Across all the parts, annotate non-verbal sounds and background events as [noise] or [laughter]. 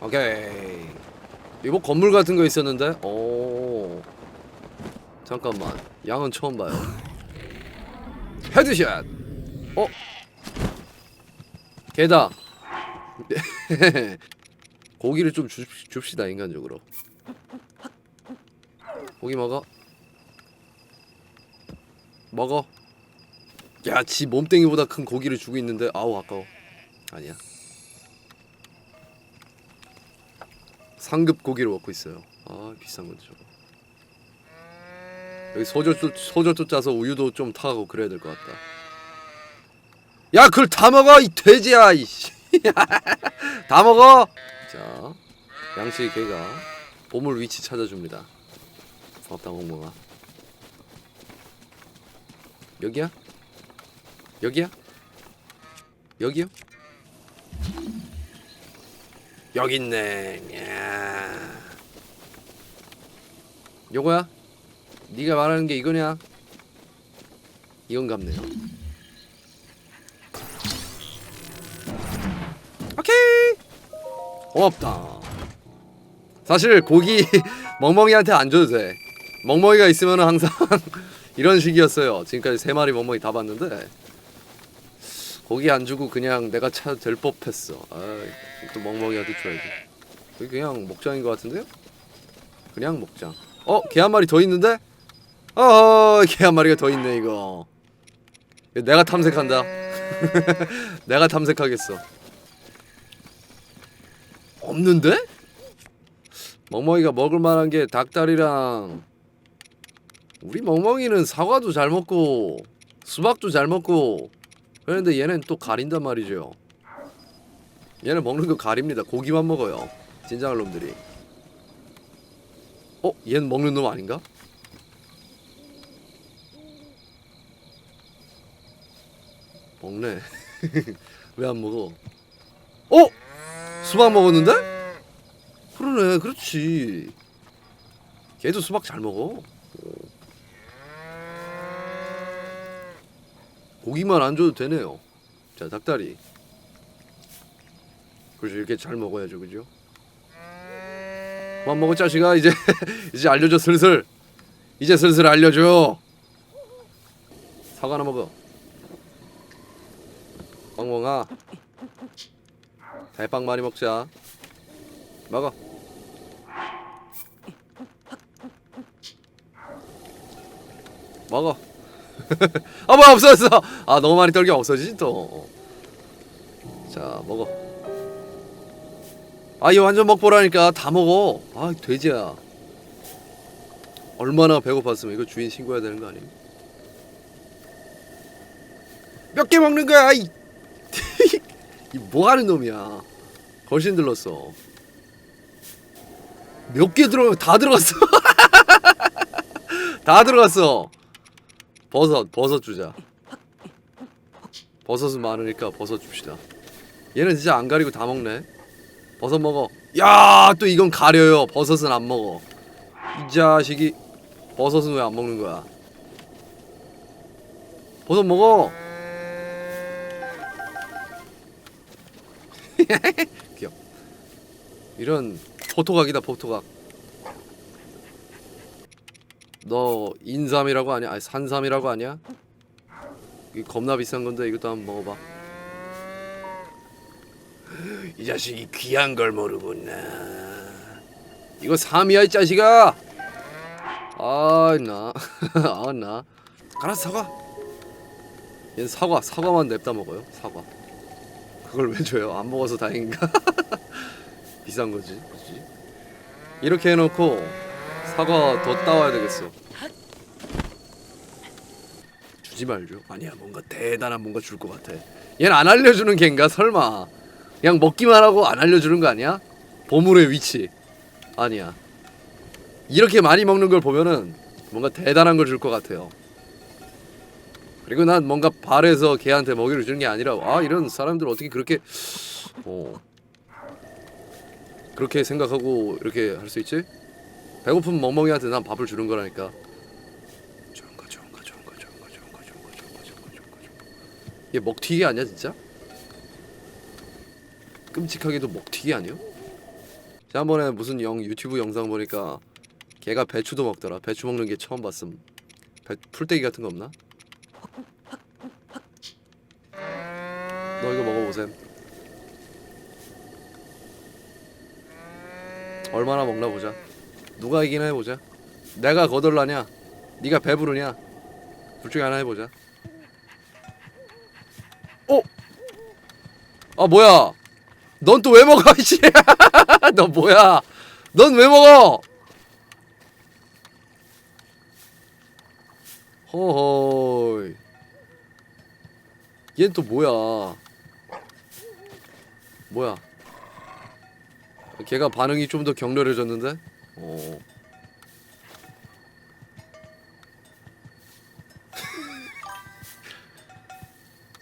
오케이. 이거 건물 같은 거 있었는데? 오. 잠깐만. 양은 처음 봐요. [laughs] 헤드샷. 어? 개다. [laughs] 고기를 좀 줍, 줍시다 인간적으로. 고기 먹어. 먹어. 야, 지 몸뚱이보다 큰 고기를 주고 있는데 아우 아까워. 아니야. 상급 고기를 먹고 있어요. 아 비싼 건데. 여기 소저도 소저도 짜서 우유도 좀 타고 그래야 될 것 같다. 야 그걸 다 먹어 이 돼지야 이씨. [laughs] 다 먹어. 자 양치 개가 보물 위치 찾아줍니다. 고맙다 멍멍아. 여기야? 여기야? 여기요? 여기 있네. 야. 요거야? 네가 말하는 게 이거냐? 이건 같네요. 오케이. 고맙다. 사실 고기 [laughs] 멍멍이한테 안 줘도 돼. 멍멍이가 있으면 항상 [laughs] 이런 식이었어요. 지금까지 세 마리 멍멍이 다 봤는데 고기 안 주고 그냥 내가 차될 법했어. 아, 또 멍멍이한테 줘야지. 여기 그냥 목장인 것 같은데요? 그냥 목장. 어, 개 한 마리 더 있는데? 어, 개 한 마리가 더 있네. 이거 내가 탐색한다. [laughs] 내가 탐색하겠어. 없는데? 멍멍이가 먹을 만한 게 닭다리랑 우리 멍멍이는 사과도 잘 먹고 수박도 잘 먹고 그런데 얘는 또 가린단 말이죠. 얘는 먹는 거 가립니다. 고기만 먹어요. 진장할 놈들이. 어? 얘는 먹는 놈 아닌가? 먹네. [laughs] 왜 안 먹어? 어? 수박 먹었는데? 그러네. 그렇지. 걔도 수박 잘 먹어. 고기만 안 줘도 되네요. 자, 닭다리. 그렇죠. 이렇게 잘 먹어야죠. 그죠? 그만 먹어 자식아. 이제 [laughs] 이제 알려줘 슬슬. 이제 슬슬 알려줘. 사과 하나 먹어. 멍멍아. 대빵 많이 먹자. 먹어. 먹어. 아 [laughs] 뭐야 없어졌어. 아 너무 많이 떨기 없어지지 또. 자 먹어. 아 이거 완전 먹보라니까 다 먹어. 아 돼지야. 얼마나 배고팠으면 이거 주인 신고해야 되는 거 아니? 몇개 먹는 거야? 이, [laughs] 이 뭐 하는 놈이야? 걸신 들렀어. 몇 개 들어 다 들어갔어. [laughs] 다 들어갔어. 버섯 버섯 주자. 버섯은 많으니까 버섯 줍시다. 얘는 진짜 안 가리고 다 먹네. 버섯 먹어. 야, 또 이건 가려요. 버섯은 안 먹어. 이 자식이 버섯은 왜 안 먹는 거야? 버섯 먹어. [laughs] 귀여. 이런 포토각이다 포토각. 너 인삼이라고 아니야? 아니 산삼이라고 아니야? 이 겁나 비싼 건데 이것도 한번 먹어봐. 이 자식이 귀한 걸 모르구나. 이거 삼이야 이 자식아. 아 나, [laughs] 아 나. 알았어 사과. 얘는 사과, 사과만 냅다 먹어요. 사과. 그걸 왜 줘요? 안 먹어서 다행인가? [laughs] 비싼 거지, 그지? 이렇게 해놓고 사과 더 따와야 되겠어. 주지 말죠. 아니야, 뭔가 대단한 뭔가 줄 것 같아. 얘는 안 알려주는 걘가? 설마. 그냥 먹기만 하고 안 알려주는 거 아니야? 보물의 위치. 아니야. 이렇게 많이 먹는 걸 보면은 뭔가 대단한 걸 줄 것 같아요. 그리고 난 뭔가 발에서 걔한테 먹이를 주는 게 아니라 아 이런 사람들 어떻게 그렇게 어 그렇게 생각하고 이렇게 할 수 있지? 배고픈 멍멍이한테 난 밥을 주는 거라니까. 좋은 거 좋은 거 좋은 거 좋은 거 좋은 거 좋은 거 좋은 거 좋은 거 좋은 거 좋은 거. 얘 먹튀기 아니야 진짜? 끔찍하게도 먹튀기 아니요? 지난번에 무슨 영 유튜브 영상 보니까 걔가 배추도 먹더라. 배추 먹는 게 처음 봤음. 배, 풀떼기 같은 거 없나? 너 이거 먹어보셈. 얼마나 먹나 보자. 누가 이기나 해보자. 내가 거덜나냐? 네가 배부르냐? 둘 중에 하나 해보자. 어? 아 뭐야? 넌 또 왜 먹어 [laughs] 이씨? [laughs] 너 뭐야? 넌 왜 먹어? 허허이. 얘는 또 뭐야? 뭐야? 걔가 반응이 좀 더 격렬해졌는데? 어.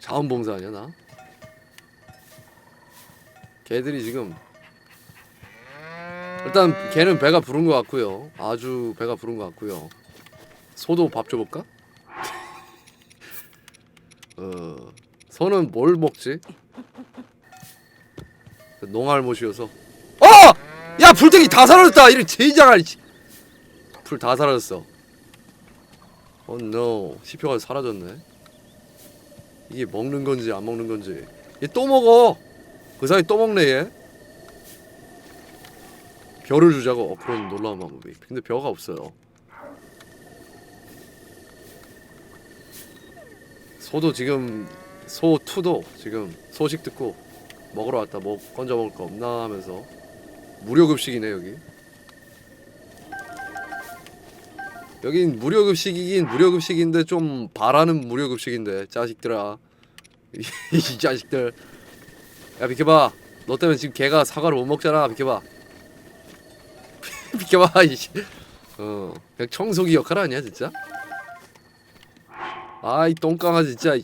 자원봉사 아니야 나? 걔들이 지금 일단 걔는 배가 부른 것 같고요. 아주 배가 부른 것 같고요. 소도 밥 줘볼까? [laughs] 어, 소는 뭘 먹지? 농알못이어서. 어! 야 불떼기 다 사라졌다. 이런 제이장아. 불다 사라졌어. 어 노. 시표가 사라졌네. 이게 먹는 건지 안 먹는 건지. 얘 또 먹어. 그 사이 또 먹네 얘. 벼를 주자고 어, 그런 놀라운 방법이. 근데 벼가 없어요. 소도 지금 소 투도 지금 소식 듣고 먹으러 왔다. 뭐 건져 먹을 거 없나 하면서 무료 급식이네 여기. 여긴 무료 급식이긴 무료 급식인데 좀 바라는 무료 급식인데 자식들아. [laughs] 이 자식들. 야 비켜봐. 너 때문에 지금 걔가 사과를 못 먹잖아. 비켜봐. [laughs] 비켜봐 이씨. 어 그냥 청소기 역할 아니야 진짜? 아이 똥강아지 진짜.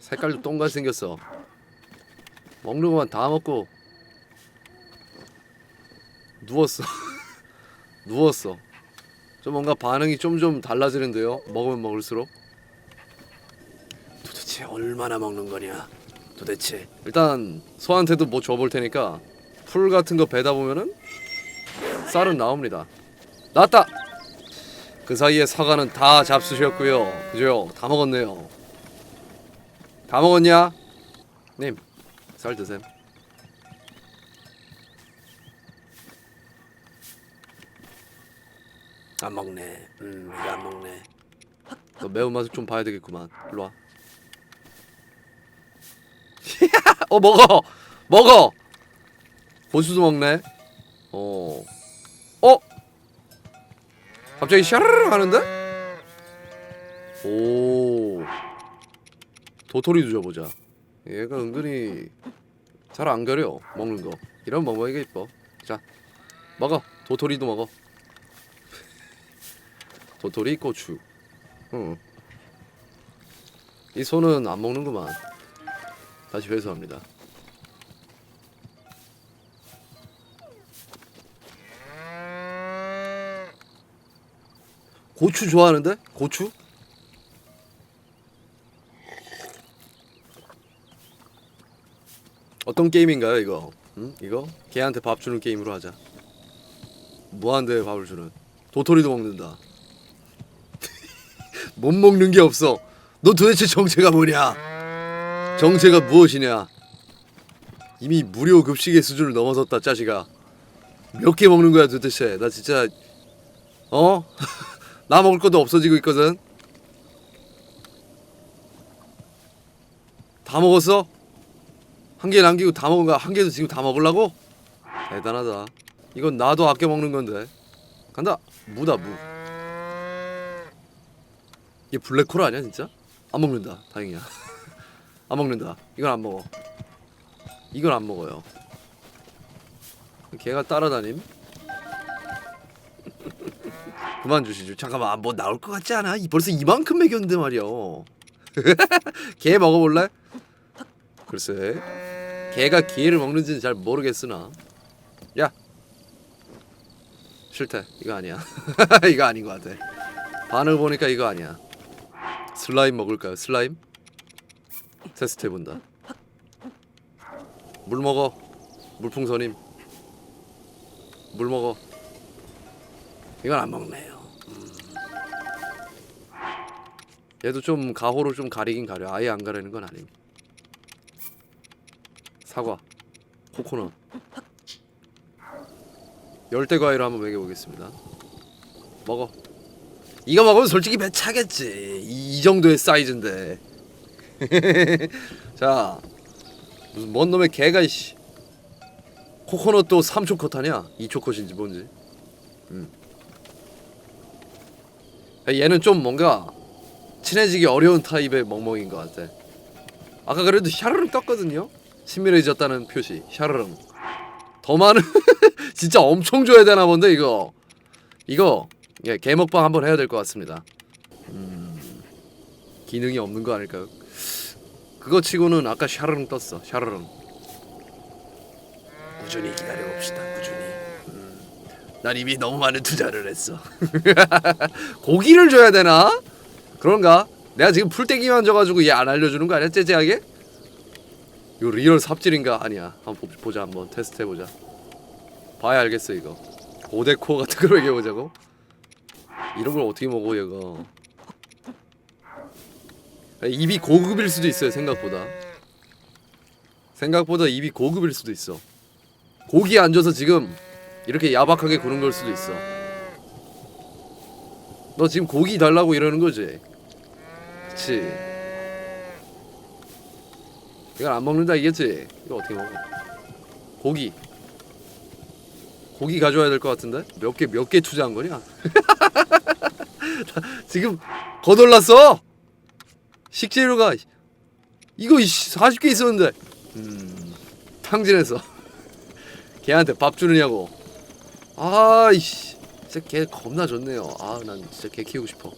색깔도 똥같이 생겼어. 먹는 것만 다 먹고 누웠어. [laughs] 누웠어. 좀 뭔가 반응이 좀 좀 달라지는데요. 먹으면 먹을수록. 도대체 얼마나 먹는 거냐? 도대체. 일단 소한테도 뭐 줘볼 테니까 풀 같은 거 베다 보면은 쌀은 나옵니다. 나왔다! 그 사이에 사과는 다 잡수셨고요. 그죠? 다 먹었네요. 다 먹었냐? 님 쌀 드셈 안 먹네. 음 이거 안 먹네. 너 매운맛을 좀 봐야 되겠구만. 일로 와. [laughs] 어 먹어! 먹어! 고수도 먹네. 어. 어? 갑자기 샤르르 하는데? 오. 도토리도 줘보자. 얘가 은근히 잘 안 가려 먹는 거. 이런 멍멍이가 이뻐 자 먹어. 도토리도 먹어 도토리 고추 응. 이 소는 안 먹는구만 다시 회수합니다 고추 좋아하는데? 고추? 어떤 게임인가요 이거? 응? 이거? 걔한테 밥 주는 게임으로 하자 무한대에 밥을 주는 도토리도 먹는다 못 먹는 게 없어. 너 도대체 정체가 뭐냐? 정체가 무엇이냐? 이미 무료 급식의 수준을 넘어섰다 짜식아. 몇 개 먹는 거야 도대체? 나 진짜 어? [laughs] 나 먹을 것도 없어지고 있거든. 다 먹었어? 한 개 남기고 다 먹은 거야? 한 개도 지금 다 먹으려고? 대단하다. 이건 나도 아껴 먹는 건데. 간다. 무다 무 이게 블랙홀 아니야 진짜? 안 먹는다 다행이야. [laughs] 안 먹는다. 이건 안 먹어. 이건 안 먹어요. 걔가 따라다님. [laughs] 그만 주시죠. 잠깐만 뭐 나올 것 같지 않아? 이 벌써 이만큼 먹였는데 말이야. [laughs] 걔 먹어볼래? 글쎄. 걔가 개를 먹는지는 잘 모르겠으나. 야! 싫대. 이거 아니야. 이거 아닌 것 같아. 반응 보니까 이거 아니야 슬라임 먹을까요 슬라임? 테스트 해본다 물 먹어 물풍선임 물 먹어. 이건 안 먹네요. 음. 얘도 좀 가호로 좀 가리긴 가려. 아예 안 가리는 건 아님. 사과, 코코넛, 열대 과일을 한번 먹여보겠습니다. 먹어. 이거 먹으면 솔직히 배 차겠지. 이, 이 정도의 사이즈인데. [laughs] 자, 무슨 뭔 놈의 개가 이씨. 코코넛도 3초 컷 하냐? 2초 컷인지 뭔지. 음. 얘는 좀 뭔가 친해지기 어려운 타입의 멍멍인 것 같아. 아까 그래도 샤르릉 떴거든요. 친밀해졌다는 표시. 샤르릉. 더 많은 [laughs] 진짜 엄청 줘야 되나 본데 이거. 이거 예, 개먹방 한번 해야 될 것 같습니다. 음, 기능이 없는 거 아닐까요? 그거 치고는 아까 샤르릉 떴어. 샤르릉. 꾸준히 기다려 봅시다. 꾸준히. 음, 난 이미 너무 많은 투자를 했어. [laughs] 고기를 줘야 되나? 그런가? 내가 지금 풀떼기만 줘가지고 얘 안 알려주는 거 아니야? 째째하게? 이거 리얼 삽질인가? 아니야. 한번 보- 보자. 한번 테스트 해보자. 봐야 알겠어 이거. 고데코 같은 걸 먹여보자고? 이런 걸 어떻게 먹어 얘가? 입이 고급일 수도 있어요 생각보다. 생각보다 입이 고급일 수도 있어. 고기에 앉아서 지금 이렇게 야박하게 구는 걸 수도 있어. 너 지금 고기 달라고 이러는 거지? 그치? 이걸 안 먹는다 이겠지? 이거 어떻게 먹어? 고기. 고기 가져와야 될 것 같은데? 몇 개 몇 개 투자한 거냐? [laughs] 지금 거덜났어. 식재료가 이거 40개 있었는데. 음. 탕진해서 [laughs] 걔한테 밥 주느냐고. 아이씨. 진짜 걔 겁나 좋네요. 아, 난 진짜 걔 키우고 싶어.